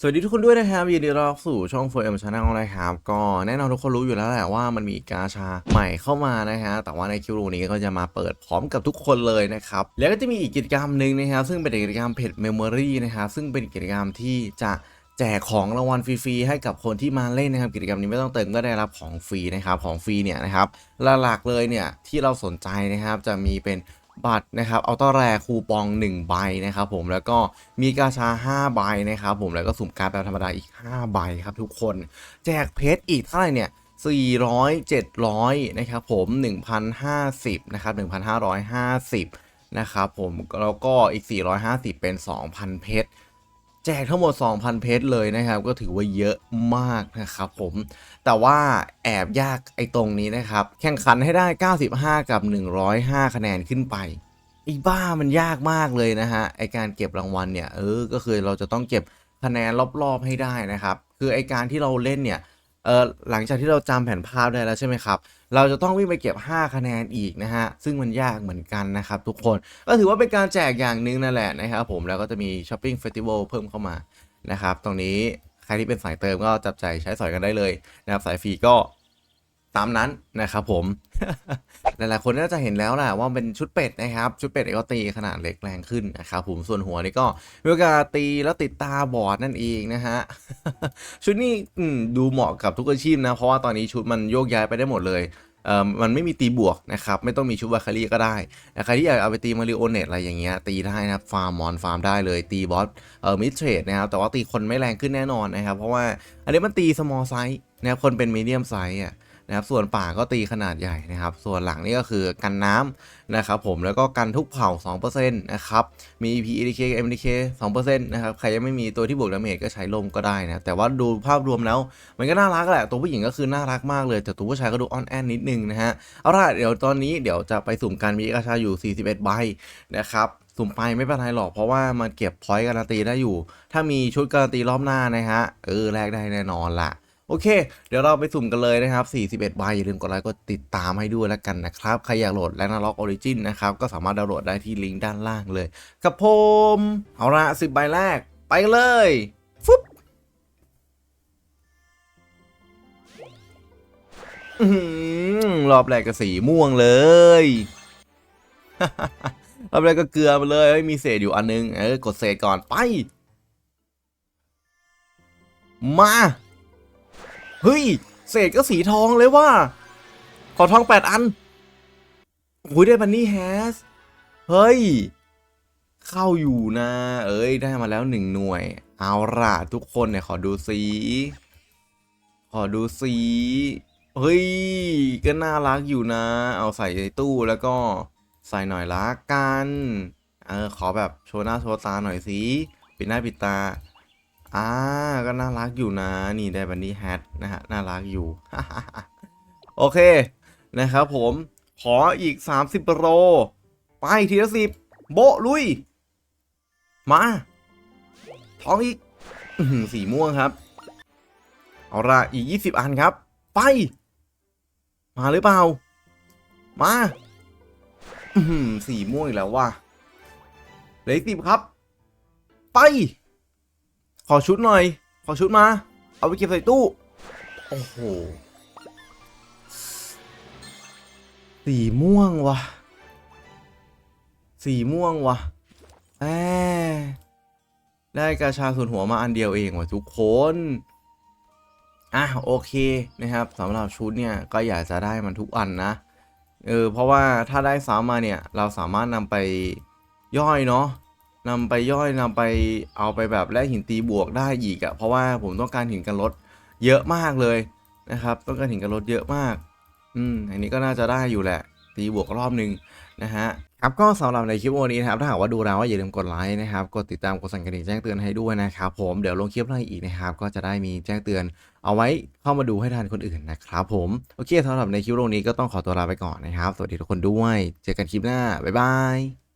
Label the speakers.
Speaker 1: สวัสดีทุกคนด้วยนะครับยินดีต้อนรับสู่ช่อง 4M Channel นะครับ ก็แน่นอนทุกคนรู้อยู่แล้วแหละว่ามันมีกาชาใหม่เข้ามานะฮะแต่ว่าในคิวรูนี้ก็จะมาเปิดพร้อมกับทุกคนเลยนะครับ แล้วก็จะมีอีกกิจกรรมหนึ่งนะครับซึ่งเป็นกิจกรรมเพจเมมโมรี่นะครับซึ่งเป็นกิจกรรมที่จะแจกของรางวัลฟรีๆให้กับคนที่มาเล่นนะครับกิจกรรมนี้ไม่ต้องเติมก็ได้รับของฟรีนะครับของฟรีเนี่ยนะครับหลักๆเลยเนี่ยที่เราสนใจนะครับจะมีเป็น บัตรนะครับอัลตร้าแรคูปอง 1 ใบนะครับผมแล้วก็มีกาชา 5 ใบนะครับผมแล้วก็สุ่มการ์ดแบบธรรมดาอีก 5 ใบครับทุกคน แจกเพชรอีกเท่าไหร่เนี่ย400 700นะครับผม1,050นะครับ1,550นะครับผมแล้วก็อีก 450 เป็น 2,000 เพชร แจกทั้งหมด 2,000 เพชรเลยนะครับ ก็ถือว่าเยอะมากนะครับผม แต่ว่าแอบยากไอ้ตรงนี้นะครับ แข่งขันให้ได้ 95 กับ 105 คะแนนขึ้นไปอีบ้ามันยากมากเลยนะฮะไอการเก็บรางวัลเนี่ยเออก็คือเราจะต้องเก็บคะแนนรอบๆให้ได้นะครับ คือไอการที่เราเล่นเนี่ย เออหลังจากที่เราจำแผนภาพได้แล้วใช่ไหมครับ เราจะต้องวิ่งไปเก็บ 5 คะแนนอีกนะฮะ ซึ่งมันยากเหมือนกันนะครับทุกคน ก็ถือว่าเป็นการแจกอย่างหนึ่งนั่นแหละนะครับผม แล้วก็จะมีช้อปปิ้งเฟสติวัลเพิ่มเข้ามานะครับ ตรงนี้ใครที่เป็นสายเติมก็จับใจใช้สอยกันได้เลยนะครับ สายฟรีก็ ตามนั้นนะครับผม หลายๆคนน่าจะเห็นแล้วแหละว่าเป็นชุดเป็ดนะครับ ชุดเป็ดเอกตีขนาดเล็กแรงขึ้นนะครับผมส่วนหัวนี่ก็มีโอกาสตีแล้วติดตาบอดนั่นเองนะฮะ ชุดนี้ดูเหมาะกับทุกอาชีพนะ เพราะว่าตอนนี้ชุดมันโยกย้ายไปได้หมดเลยเอ่อมันไม่มีตีบวกนะครับไม่ต้องมีชุดวาคารีก็ได้ใครที่อยากเอาไปตีมาริโอเนตอะไรอย่างเงี้ยตีได้นะครับฟาร์มมอนฟาร์มได้เลยตีบอสเอ่อมิดเทรดนะครับแต่ว่าตีคนไม่แรงขึ้นแน่นอนนะครับเพราะว่าอันนี้มันตี small size นะครับคนเป็นมีเดียมไซส์อะ นะครับส่วนป่าก็ตีขนาดใหญ่นะครับ ส่วนหลังนี่ก็คือกันน้ำนะครับผมแล้วก็กันทุกเผ่า 2%นะครับมี EP EDK MDK 2%นะครับใครยังไม่มีตัวที่บวกดาเมจก็ใช้ลมก็ได้นะแต่ว่าดูภาพรวมแล้วมันก็น่ารักแหละตัวผู้หญิงก็คือน่ารักมากเลย แต่ตัวผู้ชายก็ดูอ่อนแอนนิดนึงนะฮะเอาล่ะเดี๋ยวตอนนี้เดี๋ยวจะไปสุ่มการมีกาชาอยู่ 41 ใบนะครับสุ่มไปไม่เป็นไรหรอกเพราะว่ามันเก็บพอยต์การันตีได้อยู่ ถ้ามีชุดการันตีรอบหน้านะฮะเออแลกได้แน่นอนละ โอเค เดี๋ยวเราไปสุ่มกันเลยนะครับ 41ใบอย่าลืมกดไลค์กดติดตามให้ด้วยแล้วกันนะครับ ใครอยากโหลดแลนาล็อกออริจินนะครับ ก็สามารถดาวน์โหลดได้ที่ลิงก์ด้านล่างเลยกับผมเอาละ10ใบแรก ไปกันเลยฟุ๊บรอบแรกก็สีม่วงเลยรอบแรกก็เกลือไปเลยเฮ้ยมีเศษอยู่อันนึง เออกดเศษก่อนไป มา ฮ้ยเศษก็สีทองเลยว่า ขอทองแปดอันโอ้ยได้บันนี่แฮส เฮ้ย เข้าอยู่นะ เอ้ย ได้มาแล้วหนึ่งหน่วย เอาล่ะทุกคนเนี่ยขอดูสี ขอดูสี เฮ้ย ก็น่ารักอยู่นะ เอาใส่ในตู้แล้วก็ใส่หน่อยละกัน เออ ขอแบบโชว์หน้าโชว์ตาหน่อยสิ ปิดหน้าปิดตา อ่าก็น่ารักอยู่นะ นี่ได้บันนี่แฮทนะฮะ น่ารักอยู่ โอเค นะครับผม ขออีก 30โร ไปทีละสิบโบลุย มาท้องอีกสีม่วงครับ เอาละอีก 20 อันครับ ไป มาหรือเปล่า มาสีม่วงอีกแล้วว่ะเหลือสิบครับ ไป ขอชุดหน่อย ขอชุดมา เอาไปเก็บใส่ตู้ โอ้โห สีม่วงวะสีม่วงวะแหมได้กาชาส่วนหัวมาอันเดียวเองว่ะทุกคน อะโอเคนะครับสำหรับชุดเนี่ยก็อยากจะได้มันทุกอันนะเออเพราะว่าถ้าได้ซ้ำมาเนี่ยเราสามารถนำไปย่อยเนาะ นำไปย่อยนำไปเอาไปแบบแลกหินตีบวกได้อีกอะเพราะว่าผมต้องการหินกันลดเยอะมากเลยนะครับ ต้องการหินกันลดเยอะมาก อืมอันนี้ก็น่าจะได้อยู่แหละ ตีบวกรอบหนึ่งนะฮะครับก็สำหรับในคลิปวันนี้นะครับถ้าหากว่าดูแล้วว่าอย่าลืมกดไลค์นะครับกดติดตามกดสั่นกระดิ่งแจ้งเตือนให้ด้วยนะครับผมเดี๋ยวลงคลิปอะไรอีกนะครับก็จะได้มีแจ้งเตือน เอาไว้เข้ามาดูให้ทันคนอื่นนะครับผมโอเคสำหรับในคลิปโลกนี้ก็ต้องขอตัวลาไปก่อนนะครับ สวัสดีทุกคนด้วย เจอกันคลิปหน้าบ๊ายบาย